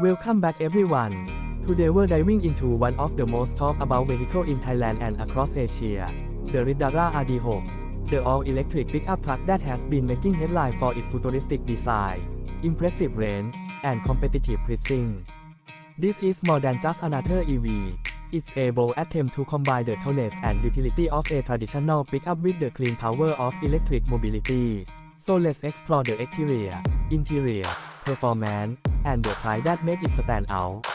Welcome back everyone. Today we're diving into one of the most talked about vehicle in Thailand and across Asia, the Ridara RD6, the all-electric pickup truck that has been making headlines for its futuristic design, impressive range, and competitive pricing. This is more than just another EV. It's a bold attempt to combine the tonnage and utility of a traditional pickup with the clean power of electric mobility. So let's explore the exterior, interior, performance, and the price that make it stand out.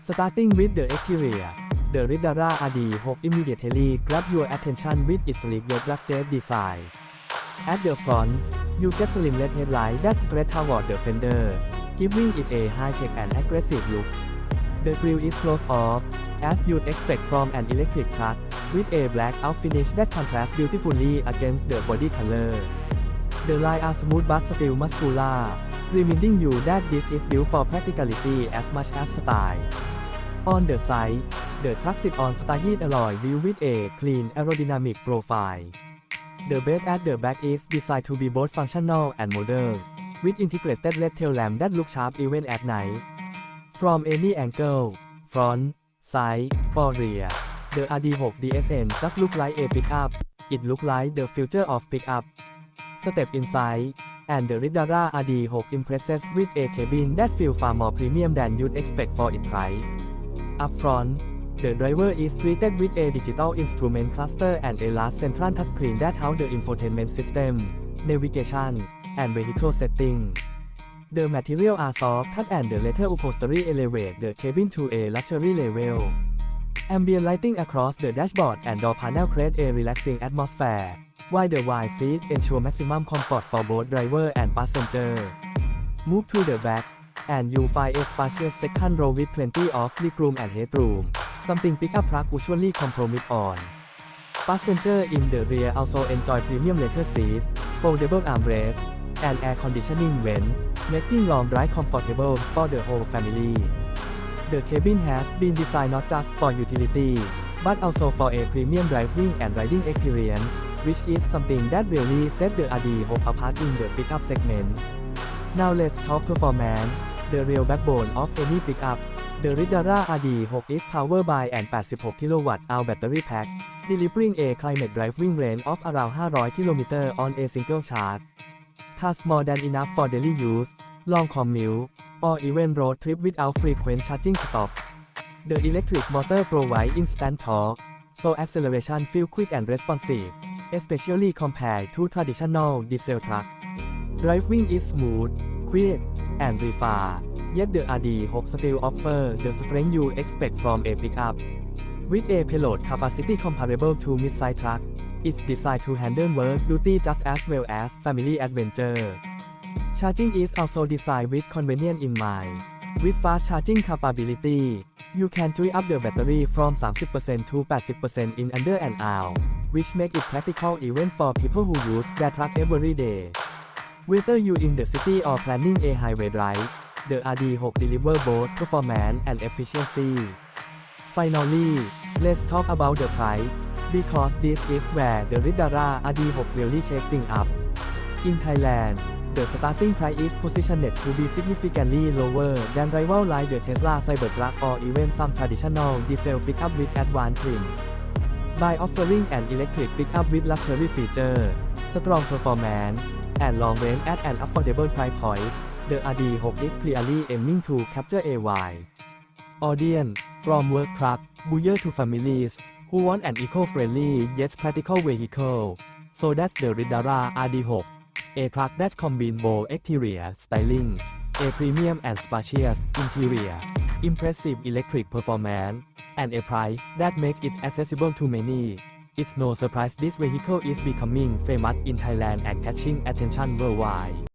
Starting with the exterior, the Ridara RD6 immediately grab your attention with its sleek yet rugged design. At the front, you get slim-led headlight that stretch toward the fender, giving it a high-tech and aggressive look. The grille is closed off, as you'd expect from an electric truck, with a black out finish that contrasts beautifully against the body color. The lines are smooth but still muscular, reminding you that this is built for practicality as much as style. On the side, the sits on stylish alloy wheel with a clean aerodynamic profile. The bed at the back is designed to be both functional and modern, with integrated LED tail lamp that look sharp even at night. From any angle, front, side, or rear, the RD6 DSN just look like a pickup. It look like the future of pickup. Step inside, and the Ridara RD6 impresses with a cabin that feels far more premium than you'd expect for its price. Up front, the driver is greeted with a digital instrument cluster and a large central touchscreen that house the infotainment system, navigation, and vehicle setting. The materials are soft cut and the leather upholstery elevate the cabin to a luxury level. Ambient lighting across the dashboard and door panel create a relaxing atmosphere, while the wide seat ensure maximum comfort for both driver and passenger. Move to the back, and you find a spacious second row with plenty of legroom and headroom, something pickup truck usually compromise on. Passenger in the rear also enjoy premium leather seat, foldable armrest, and air conditioning vent, making long drive comfortable for the whole family. The cabin has been designed not just for utility, but also for a premium driving and riding experience, which is something that really set the RD6 apart in the pickup segment. Now let's talk performance, the real backbone of any pickup. The Ridara RD6 is powered by an 86 kWh battery pack, delivering a climate driving range of around 500 km on a single charge. That's more than enough for daily use, long commute, or even road trip without frequent charging stop. The electric motor provides instant torque, so acceleration feels quick and responsive, especially compared to traditional diesel truck. Driving is smooth, quick, and refined, yet the RD6 still offers the strength you expect from a pickup. With a payload capacity comparable to mid-size truck, it's designed to handle work duty just as well as family adventure. Charging is also designed with convenience in mind. With fast charging capability, you can charge up the battery from 30% to 80% in under an hour, which makes it practical even for people who use their truck every day. Whether you in the city or planning a highway drive, the RD6 delivers both performance and efficiency. Finally, let's talk about the price, because this is where the Ridara RD6 really shakes things up. In Thailand, the starting price is positioned to be significantly lower than rivals like the Tesla Cybertruck or even some traditional diesel pickup with advanced trim. By offering an electric pickup with luxury feature, strong performance, and long range at an affordable price point, the RD6 is clearly aiming to capture a wide audience, from work truck, buyer to families, who want an eco-friendly yet practical vehicle. So that's the Ridara RD6, a truck that combines bold exterior styling, a premium and spacious interior, impressive electric performance, and a price that makes it accessible to many. It's no surprise this vehicle is becoming famous in Thailand and catching attention worldwide.